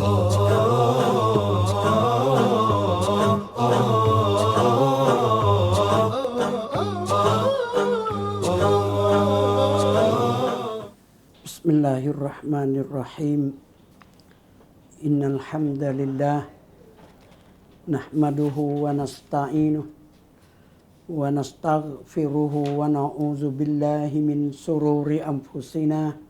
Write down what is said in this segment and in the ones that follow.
بسم الله الرحمن الرحيم إن الحمد لله نحمده ونستعينه ونستغفره ونعوذ بالله من سرور أنفسنا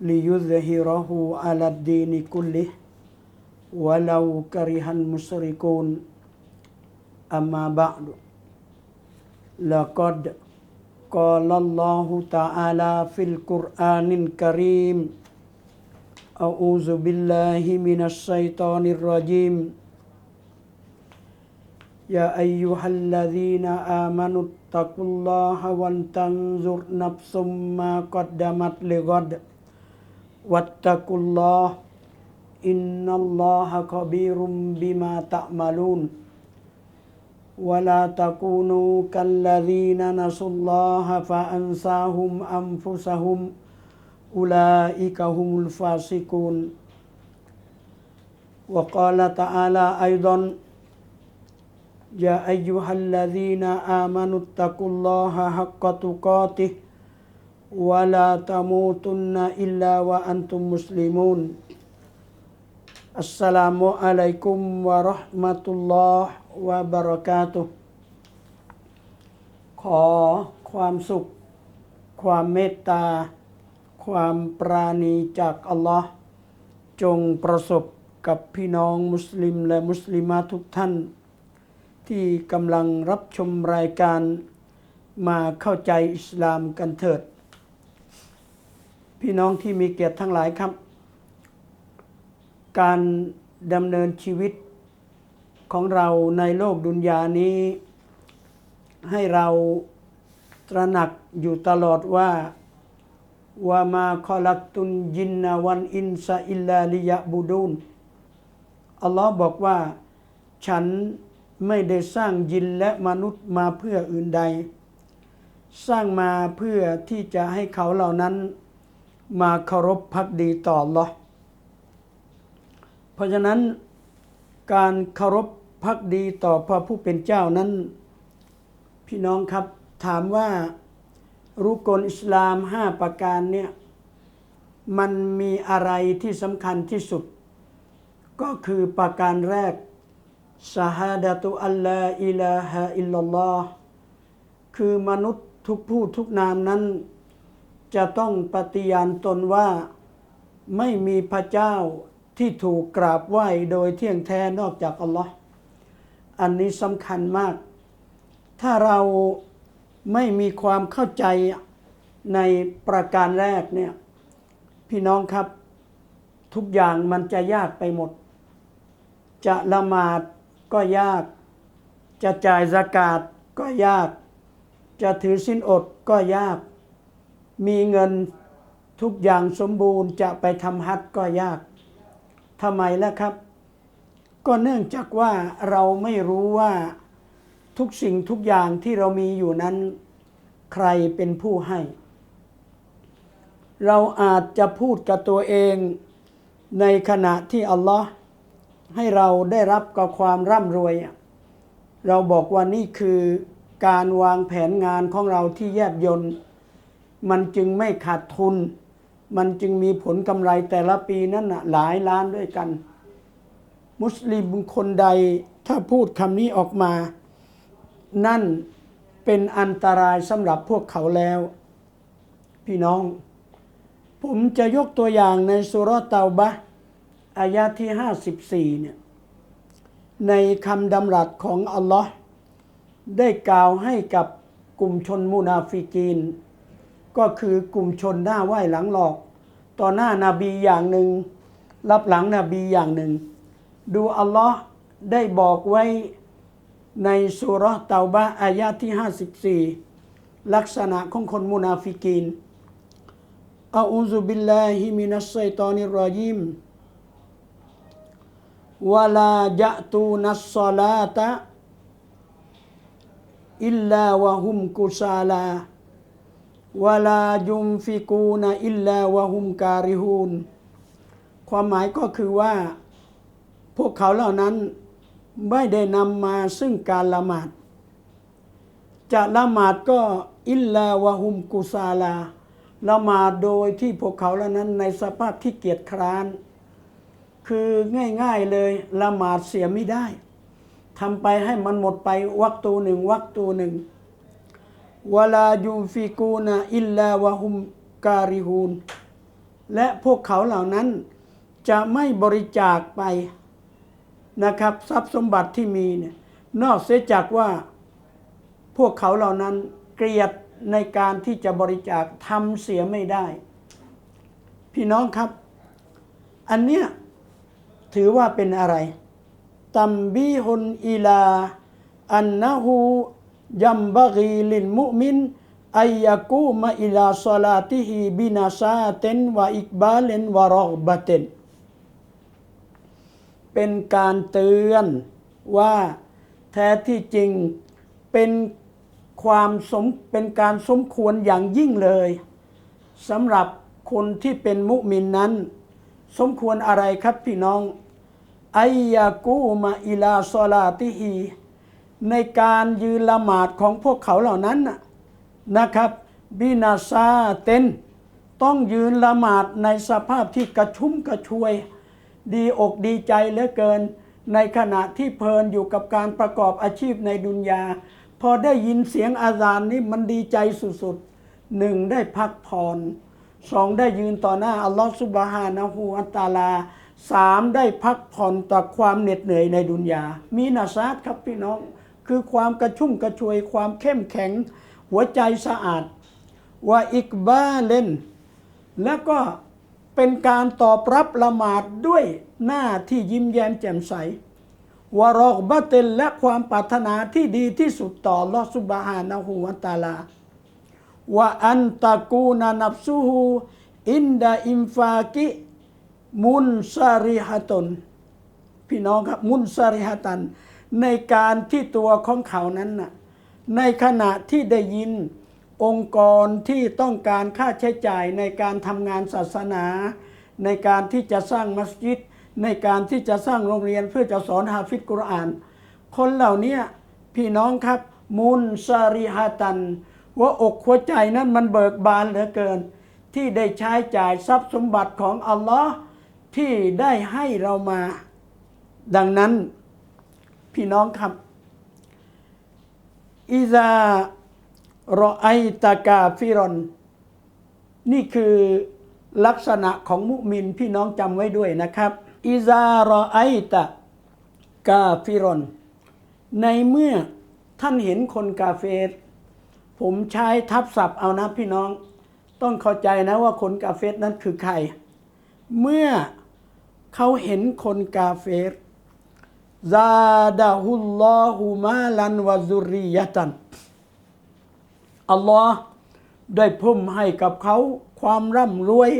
ليظهره على الدين كله ولو كره المشركون. أما بعد لقد قال الله تعالى في القرآن الكريم أعوذ بالله من الشيطان الرجيم. يا أيها الذين آمنوا اتقوا الله ولتنظر نفس ما قدمت لغد. واتقوا الله إن الله خبير بما تعملون ولا تكونوا كالذين نسوا الله فأنساهم أنفسهم أولئك هم الفاسقون. وقال تعالى أيضا يا أيها الذين آمنوا اتقوا الله حق تقاته ولا تموتن إلا وأنتم مسلمون السلام عليكم ورحمة اللهวะบารากาตุขอความสุข ความเมตตา ความปราณีจากอัลลอฮ์จงประสบกับพี่น้องมุสลิมและมุสลิมาทุกท่าน ที่กำลังรับชมรายการมาเข้าใจอิสลามกันเถิด พี่น้องที่มีเกียรติทั้งหลายครับ การดำเนินชีวิตของเราในโลกดุนยานี้ ให้เราตระหนักอยู่ตลอดว่าว่ามาคอลักตุนยินนาวันอินซาอิลลาลิยะบูดูนอัลลอฮ์บอกว่าฉันไม่ได้สร้างยินและมนุษย์มาเพื่ออื่นใด สร้างมาเพื่อที่จะให้เขาเหล่านั้น มาเคารพพักดีต่ออัลลอฮ์เพราะฉะนั้นการเคารพพักดีต่อพระผู้เป็นเจ้านั้น พี่น้องครับถามว่ารุกลอิสลามห้าประการเนี่ยมันมีอะไรที่สำคัญที่สุด ก็คือประการแรกสหาดะตุอัลลาอิลาฮะอิลลัลลอฮ์คือมนุษย์ทุกผู้ทุกนามนั้น จะต้องปฏิญาณตนว่า ไม่มีพระเจ้าที่ถูกกราบไหว้โดยเที่ยงแท้นอกจากอัลลอฮ์อันนี้สำคัญมาก ถ้าเราไม่มีความเข้าใจในประการแรกเนี่ย พี่น้องครับทุกอย่างมันจะยากไปหมด จะละหมาดก็ยาก จะจ่ายสกาดก็ยาก จะถือสินอดก็ยาก มีเงินทุกอย่างสมบูรณ์จะไปทำฮัทก็ยากทำไมล่ะครับ ก็เนื่องจากว่าเราไม่รู้ว่าทุกสิ่งทุกอย่างที่เรามีอยู่นั้น ใครเป็นผู้ให้ เราอาจจะพูดกับตัวเองในขณะที่อัลลอฮ์ให้เราได้รับกับความร่ำรวย เราบอกว่านี่คือการวางแผนงานของเราที่แยบยนต์ มันจึงไม่ขาดทุน มันจึงมีผลกำไรแต่ละปีนั้นนะหลายล้านด้วยกัน มุสลิมคนใดถ้าพูดคำนี้ออกมา นั่นเป็นอันตรายสำหรับพวกเขาแล้ว พี่น้อง ผมจะยกตัวอย่างในสุรเตาบะอายะที่ 54 เนี่ย ในคำดำรัสของอัลลอฮ์ได้กล่าวให้กับกลุ่มชนมุนาฟิกีน ก็คือกลุ่มชนหน้าไหว้หลังหลอก ต่อหน้านาบีอย่างหนึ่ง รับหลังนบีอย่างหนึ่ง ดูอัลลอฮ์ได้บอกไว้ในสุเราะห์เตาบะอายะที่ 54 ลักษณะของคนมุนาฟิกีนอาอูซุบิลลาฮิมินัสไซตอนิรรอยิมวะลายะตูนัสซอลาตะอิลลาวะฮุมกุซาลา วลายุมฟิกูนอิลลาวะฮุมการิฮูนความหมายก็คือว่า พวกเขาเหล่านั้นไม่ได้นำมาซึ่งการละหมาด จะละหมาดก็อิลลาวะฮุมกุซาลาละหมาดโดยที่พวกเขาเหล่านั้นในสภาพที่เกียจคร้าน คือง่ายๆเลยละหมาดเสียไม่ได้ทำไปให้มันหมดไปวักตูหนึ่งวักตูหนึ่ง วลายูฟิกูนอิลลาวะฮุมการิฮูนและพวกเขาเหล่านั้นจะไม่บริจาคไปนะครับ ทรัพย์สมบัติที่มีเนี่ยนอกเสียจากว่าพวกเขาเหล่านั้นเกลียดในการที่จะบริจาคทำเสียไม่ได้ พี่น้องครับ อันเนี้ยถือว่าเป็นอะไรตัมบีฮุนอิลา อันนะฮู ยัมบะกีลินมุมินอัยยากูมะอิลาซอลาติฮีบินาซาเตนวะอิกบาเลนวะรอบะเตนเป็นการเตือนว่าแท้ที่จริงเป็นความสมเป็นการสมควรอย่างยิ่งเลยสำหรับคนที่เป็นมุมินนั้น สมควรอะไรครับพี่น้องไอยากูมาอิลาซอลาติฮี ในการยืนละหมาดของพวกเขาเหล่านั้นนะครับบินาซาเตนต้องยืนละหมาดในสภาพที่กระชุ่มกระชวย ดีอกดีใจเหลือเกิน ในขณะที่เพลินอยู่กับการประกอบอาชีพในดุนยา พอได้ยินเสียงอาซานนี่มันดีใจสุดๆหนึ่งได้พักผ่อนสองได้ยืนต่อหน้า อัลลอฮฺสุบฮานะฮูอัตตาลาสามได้พักผ่อนจากความเหน็ดเหนื่อยในดุนยา มีนาซาดครับพี่น้อง คือความกระชุ่มกระชวยความเข้มแข็ง หัวใจสะอาดว่าอิกบาเลนแล้วก็เป็นการตอบรับละหมาดด้วยหน้าที่ยิ้มแย้มแจ่มใสวารอกบะเตนและความปรารถนาที่ดีที่สุดต่อลอสุบฮานะฮูวะตาลาว่าอันตะกูนานับซูฮูอินดาอิมฟากิมุนซาริฮะตนพี่น้องครับมุนซาริฮะตัน ในการที่ตัวของเขานั้นน่ะในขณะที่ได้ยินองค์กรที่ต้องการค่าใช้จ่ายในการทำงานศาสนา ในการที่จะสร้างมัสยิด ในการที่จะสร้างโรงเรียนเพื่อจะสอนฮาฟิดกุรอาน คนเหล่านี้พี่น้องครับมุนซาริฮะตันหัวอกหัวใจนั้นมันเบิกบานเหลือเกิน ที่ได้ใช้จ่ายทรัพย์สมบัติของอัลลอฮ์ที่ได้ให้เรามา ดังนั้น พี่น้องครับอิซารอไอตากาฟิรอน นี่คือลักษณะของมุมินพี่น้องจำไว้ด้วยนะครับอิซารอไอตากาฟิรอน ในเมื่อท่านเห็นคนกาเฟรผมใช้ทับศัพท์เอานะพี่น้อง ต้องเข้าใจนะว่าคนกาเฟรนั้นคือใคร เมื่อเขาเห็นคนกาเฟร ซาดะฮุลลอฮุมาลันวะซุริยะตัน อัลลอฮ์ได้พุ่มให้กับเขาความร่ำรวย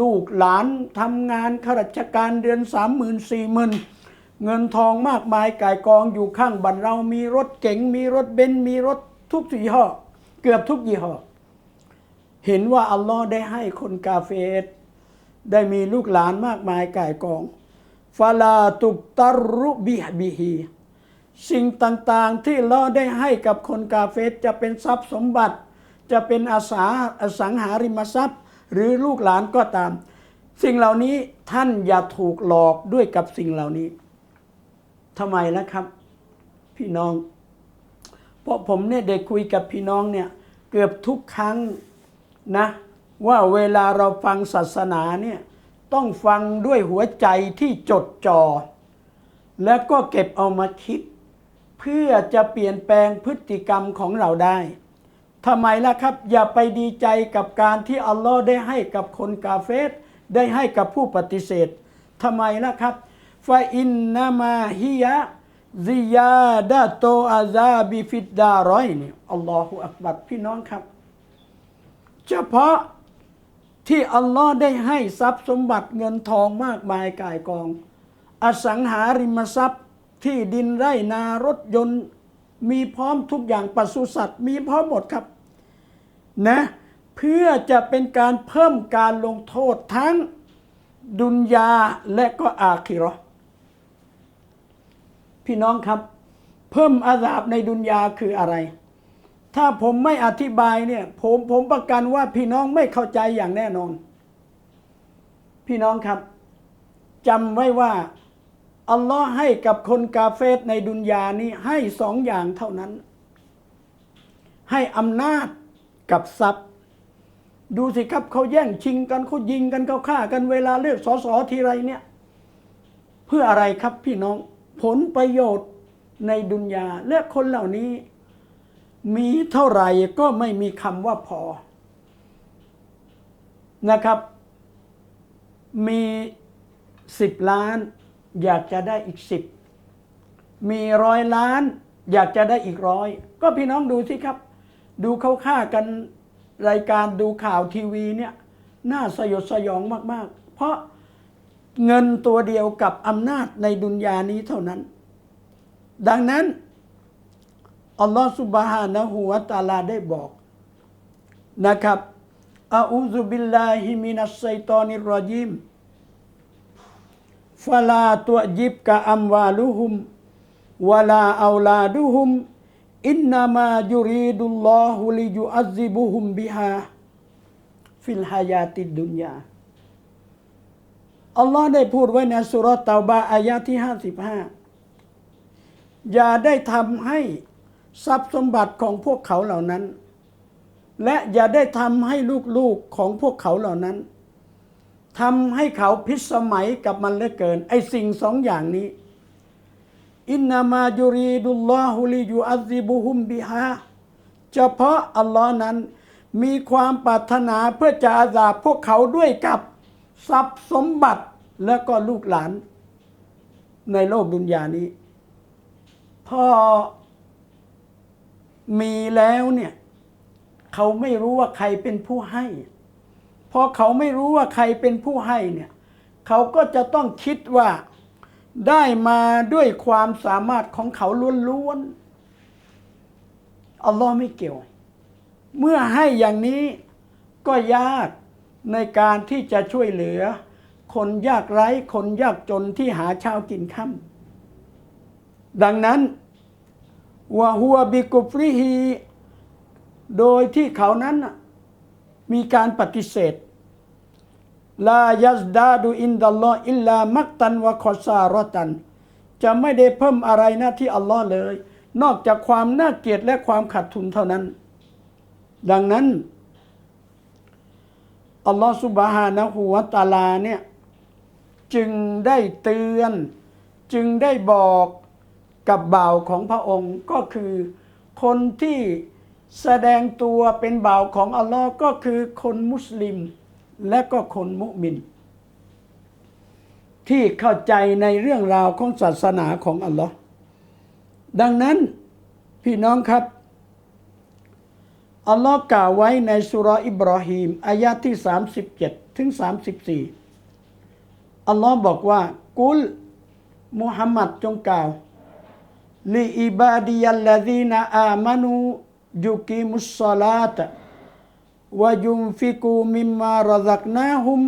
ลูกหลานทำงานข้าราชการเดือนสามหมื่นสี่หมื่นเงินทองมากมายก่ายกองอยู่ข้างบันเรามีรถเก๋งมีรถเบนซ์มีรถทุกยี่ห้อ เกือบทุกยี่ห้อ เห็นว่าอัลลอฮ์ได้ให้คนกาเฟรได้มีลูกหลานมากมายก่ายกอง ฟาลาตุกตารุบิฮบิฮีสิ่งต่างๆที่เราได้ให้กับคนกาเฟสจะเป็นทรัพย์สมบัติ จะเป็นอาสาอสังหาริมทรัพย์ หรือลูกหลานก็ตาม สิ่งเหล่านี้ท่านอย่าถูกหลอกด้วยกับสิ่งเหล่านี้ทำไมล่ะครับ พี่น้อง เพราะผมเนี่ยได้คุยกับพี่น้องเนี่ยเกือบทุกครั้งนะ ว่าเวลาเราฟังศาสนาเนี่ย ต้องฟังด้วยหัวใจที่จดจอ่อแล้วก็เก็บเอามาคิด เพื่อจะเปลี่ยนแปลงพฤติกรรมของเราได้ทำไมล่ะครับ อย่าไปดีใจกับการที่อัลลอฮ์ได้ให้กับคนกาเฟสได้ให้กับผู้ปฏิเสธทำไมล่ะครับฟาอินนามาฮิยะซิยาดะโตอาซาบิฟิดดารอยนี่อัลลอฮฺอักบัดพี่น้องครับ เฉพาะ ที่อัลลอฮ์ได้ให้ทรัพย์สมบัติเงินทองมากมายก่ายกอง อสังหาริมทรัพย์ที่ดินไร่นารถยนต์มีพร้อมทุกอย่างปศุสัตว์ มีพร้อมหมดครับนะเพื่อจะเป็นการเพิ่มการลงโทษทั้งดุนยาและก็อาคิราะห์พี่น้องครับ เพิ่มอาสาบในดุนยาคืออะไร ถ้าผมไม่อธิบายเนี่ยผมผมประกันว่าพี่น้องไม่เข้าใจอย่างแน่นอน พี่น้องครับจำไว้ว่าอัลลอฮ์ให้กับคนกาเฟสในดุนยานี้ให้สองอย่างเท่านั้น ให้อำนาจกับทรัพย์ ดูสิครับเขาแย่งชิงกันเขายิงกันเขาฆ่ากันเวลาเลือกสสทีไรเนี่ย เพื่ออะไรครับพี่น้องผลประโยชน์ในดุนยาและคนเหล่านี้ มีเท่าไหร่ก็ไม่มีคำว่าพอนะครับ มีสิบล้าน อยากจะได้อีกสิบมีร้อยล้าน อยากจะได้อีกร้อยก็พี่น้องดูสิครับ ดูเขาฆ่ากันรายการดูข่าวทีวีเนี่ยน่าสยดสยองมาก ๆ เพราะเงินตัวเดียวกับอำนาจในดุนยานี้เท่านั้น ดังนั้น อัลลอฮฺสุบฮานะฮูวะตาลาได้บอกนะครับอาอูซุบิลลาฮิมินัสไซตอนิรอญิมฟลาตุจิบกะอัมวาลุฮุมวลาอาลาดุฮุมอินนามายุรีดุลลอฮุลิยุอัซิบุฮุมบิฮาฟิลฮายาติดุนยาอัลลอฮ์ได้พูดไว้ในสุรตาบาอายะที่55อย่าได้ทำให้ ทรัพย์สมบัติของพวกเขาเหล่านั้น และอย่าได้ทำให้ลูกๆของพวกเขาเหล่านั้นทำให้เขาพิสมัยกับมันเหลือเกิน ไอสิ่งสองอย่างนี้ อินนามายูรีดุลลอฮุลิยูอัซิบุฮุมบิฮาเฉพาะอัลลอฮ์นั้นมีความปรารถนาเพื่อจะอาซาพวกเขาด้วยกับทรัพย์สมบัติและก็ลูกหลาน ในโลกดุนยานี้ พอ มีแล้วเนี่ยเขาไม่รู้ว่าใครเป็นผู้ให้พอเขาไม่รู้ว่าใครเป็นผู้ให้เนี่ยเขาก็จะต้องคิดว่าได้มาด้วยความสามารถของเขาล้วนๆอัลลอฮ์ไม่เกี่ยว เมื่อให้อย่างนี้ก็ยากในการที่จะช่วยเหลือ คนยากไร้คนยากจนที่หาเช้ากินค่ำดังนั้น วะฮัวบิกุฟริฮีโดยที่เขานั้นมีการปฏิเสธลายัสดาดูอินดัลลออิลลามักตันวะคอซารอตัน จะไม่ได้เพิ่มอะไรหน้าที่อัลลอฮ์เลย นอกจากความน่าเกลียดและความขาดทุนเท่านั้น ดังนั้นอัลลอฮ์สุบฮานะฮูวะตาลาเนี่ย จึงได้เตือน จึงได้บอก กับบ่าวของพระองค์ก็คือคนที่แสดงตัวเป็นบ่าวของอัลลอฮ์ก็คือคนมุสลิม และก็คนมุมิน ที่เข้าใจในเรื่องราวของศาสนาของอัลลอฮ์ดังนั้นพี่น้องครับอัลลอฮ์กล่าวไว้ในสุรอิบราฮิมอายะที่ 37 ถึง 34 อัลลอฮ์บอกว่า กุลมุฮัมมัดจงกล่าว ลิอิบาดิยัลลซีนอามานูยุกิมุสซาลาตวะยุมฟิกูมิมมารซักนาฮุม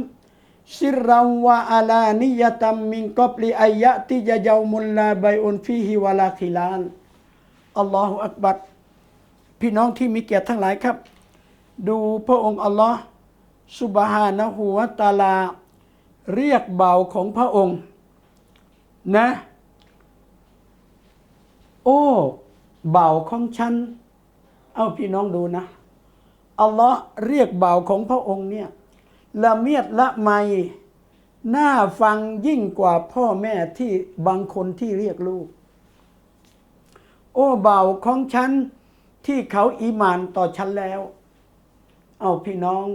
ซิรรันวะอาลานิยะตัมมินกับลิอายะติยะยามุลลาบัยอุนฟีฮิวะลาคิลานอัลลอฮฺอักบัรพี่น้องที่มีเกียรติทั้งหลายครับ ดูพระองค์อัลลอฮ์สุบฮานะฮูวะตาลา เรียกเบาของพระองค์ นะ โอ้เบาของฉัน เอาพี่น้องดูนะ อัลลอฮ์เรียกเบาของพระองค์เนี่ยละเมียดละไมน่าฟังยิ่งกว่าพ่อแม่ที่บางคนที่เรียกลูก โอ้เบาของฉันที่เขาอีหมานต่อฉันแล้ว เอาพี่น้อง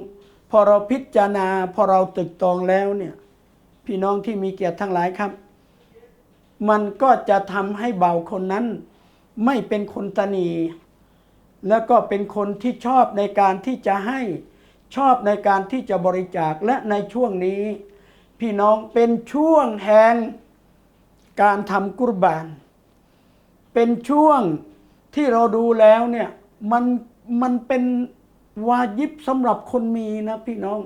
พอเราพิจารณา พอเราตึกตองแล้วเนี่ย พี่น้องที่มีเกียรติทั้งหลายครับ มันก็จะทำให้เบาคนนั้น ไม่เป็นคนตนี แล้วก็เป็นคนที่ชอบในการที่จะให้ชอบในการที่จะบริจาคและในช่วงนี้ พี่น้องเป็นช่วงแห่งการทำกุรบาน เป็นช่วงที่เราดูแล้วเนี่ยมันมันเป็นวาญิบสำหรับคนมีนะพี่น้อง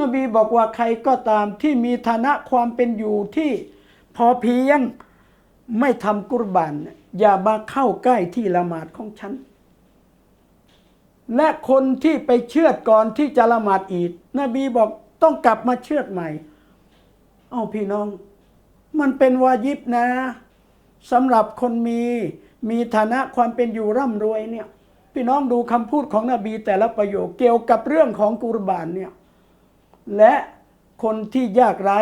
นบีบอกว่าใครก็ตามที่มีฐานะความเป็นอยู่ที่พอเพียงไม่ทำกุรบานอย่ามาเข้าใกล้ที่ละหมาดของฉัน และคนที่ไปเชื่อดก่อนที่จะละหมาดอีดนบีบอกต้องกลับมาเชื่อดใหม่ เอ้าพี่น้อง มันเป็นวาญิบนะสำหรับคนมีมีฐานะความเป็นอยู่ร่ำรวยเนี่ย พี่น้องดูคำพูดของนบีแต่ละประโยคเกี่ยวกับเรื่องของกุรบานเนี่ย และคนที่ยากไร้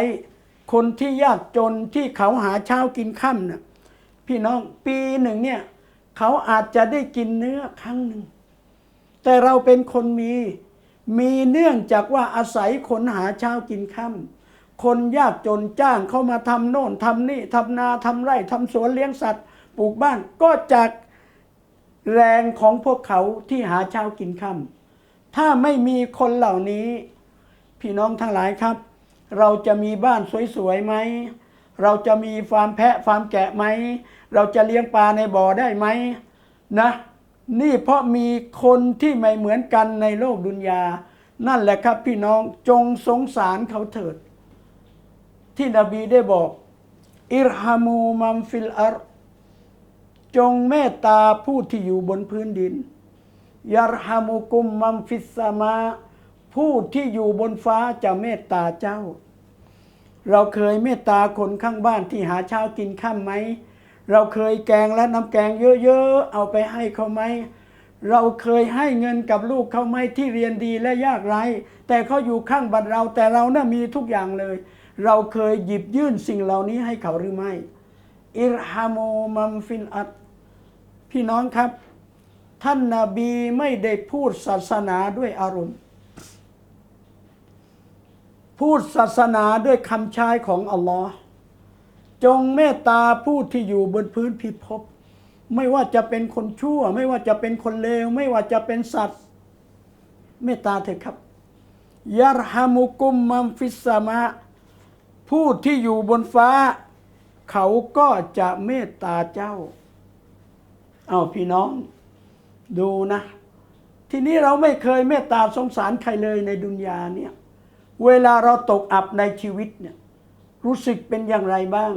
คนที่ยากจนที่เขาหาเช้ากินค่ำน่ะพี่น้องปีหนึ่งเนี่ยเขาอาจจะได้กินเนื้อครั้งหนึ่ง แต่เราเป็นคนมี มีเนื่องจากว่าอาศัยคนหาเช้ากินค่ำคนยากจนจ้างเขามาทำโน่นทำนี่ทำนาทำไร่ทำสวนเลี้ยงสัตว์ ปลูกบ้านก็จากแรงของพวกเขาที่หาเช้ากินค่ำถ้าไม่มีคนเหล่านี้ พี่น้องทั้งหลายครับ เราจะมีบ้านสวยๆไหม เราจะมีฟาร์มแพะฟาร์มแกะไหม เราจะเลี้ยงปลาในบ่อได้ไหมนะ นี่เพราะมีคนที่ไม่เหมือนกันในโลกดุนยา นั่นแหละครับพี่น้องจงสงสารเขาเถิด ที่นบีได้บอก อิรฮามูมัมฟิลอาร์จงเมตตาผู้ที่อยู่บนพื้นดินยารฮามุกุมมัมฟิสสมา ผู้ที่อยู่บนฟ้าจะเมตตาเจ้า เราเคยเมตตาคนข้างบ้านที่หาเช้ากินข้ามไหม เราเคยแกงและน้ำแกงเยอะๆเอาไปให้เขาไหม เราเคยให้เงินกับลูกเขาไหมที่เรียนดีและยากไร้ แต่เขาอยู่ข้างบัตรเราแต่เราน่ะมีทุกอย่างเลย เราเคยหยิบยื่นสิ่งเหล่านี้ให้เขาหรือไม่ อิรฮามมัมฟินอัตพี่น้องครับ ท่านนาบีไม่ได้พูดศาสนาด้วยอารมณ์ พูดศาสนาด้วยคำใช้ของอัลลอฮ์จงเมตตาผู้ที่อยู่บนพื้นพิภพไม่ว่าจะเป็นคนชั่ว ไม่ว่าจะเป็นคนเลว ไม่ว่าจะเป็นสัตว์ เมตตาเถอะครับยารฮามุกุมมัมฟิสมะผู้ที่อยู่บนฟ้า เขาก็จะเมตตาเจ้า เอาพี่น้อง ดูนะ ทีนี้เราไม่เคยเมตตาสงสารใครเลยในดุนยาเนี่ย เวลาเราตกอับในชีวิตเนี่ยรู้สึกเป็นอย่างไรบ้าง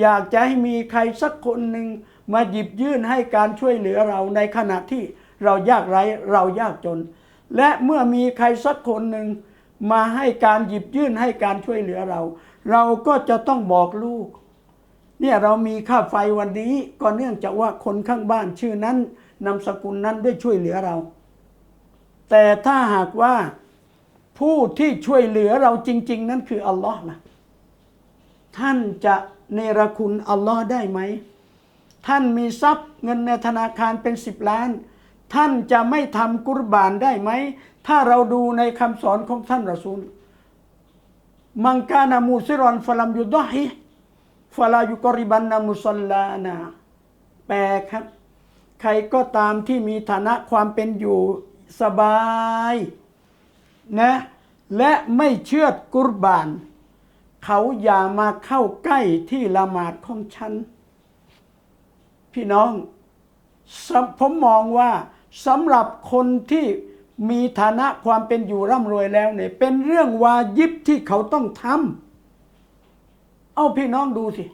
อยากจะให้มีใครสักคนหนึ่งมาหยิบยื่นให้การช่วยเหลือเราในขณะที่เรายากไร้เรายากจน และเมื่อมีใครสักคนหนึ่งมาให้การหยิบยื่นให้การช่วยเหลือเรา เราก็จะต้องบอกลูก เนี่ยเรามีค่าไฟวันนี้ก็เนื่องจากว่าคนข้างบ้านชื่อนั้นนามสกุลนั้นได้ช่วยเหลือเรา แต่ถ้าหากว่า ผู้ที่ช่วยเหลือเราจริง ๆ นั้นคืออัลลอฮ์นะท่านจะเนรคุณอัลลอฮ์ได้ไหม ท่านมีทรัพย์เงินในธนาคารเป็นสิบล้าน ท่านจะไม่ทำกุรบานได้ไหม ถ้าเราดูในคำสอนของท่านรอซูล มังกานามูซิรอนฟลัมยุดอฮิฟลายุกริบันนามุสลลานาแปลครับ ใครก็ตามที่มีฐานะความเป็นอยู่สบาย นะและไม่เชื่อดกุรบาน เขาอย่ามาเข้าใกล้ที่ละหมาดของฉัน พี่น้องผมมองว่าสำหรับคนที่มีฐานะความเป็นอยู่ร่ำรวยแล้วเนี่ยเป็นเรื่องวาญิบที่เขาต้องทำเอาพี่น้องดูสิ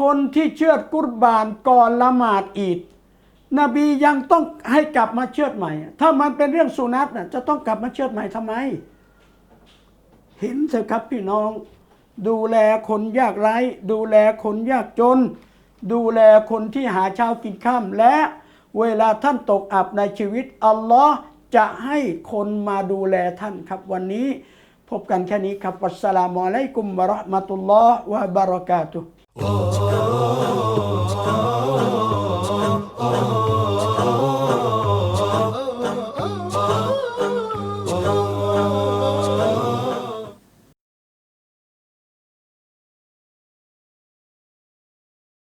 คนที่เชื่อดกุรบานก่อนละหมาดอีด นบียังต้องให้กลับมาเชือดใหม่ ถ้ามันเป็นเรื่องสุนัตน่ะจะต้องกลับมาเชือดใหม่ทำไม เห็นเถอะครับพี่น้อง ดูแลคนยากไร้ ดูแลคนยากจน ดูแลคนที่หาเช้ากินข้ามและเวลาท่านตกอับในชีวิตอัลลอฮ์จะให้คนมาดูแลท่านครับวันนี้พบกันแค่นี้ครับวัสสลามุอะลัยกุมวะเราะห์มะตุลลอฮ์วะบะเราะกาตุฮ์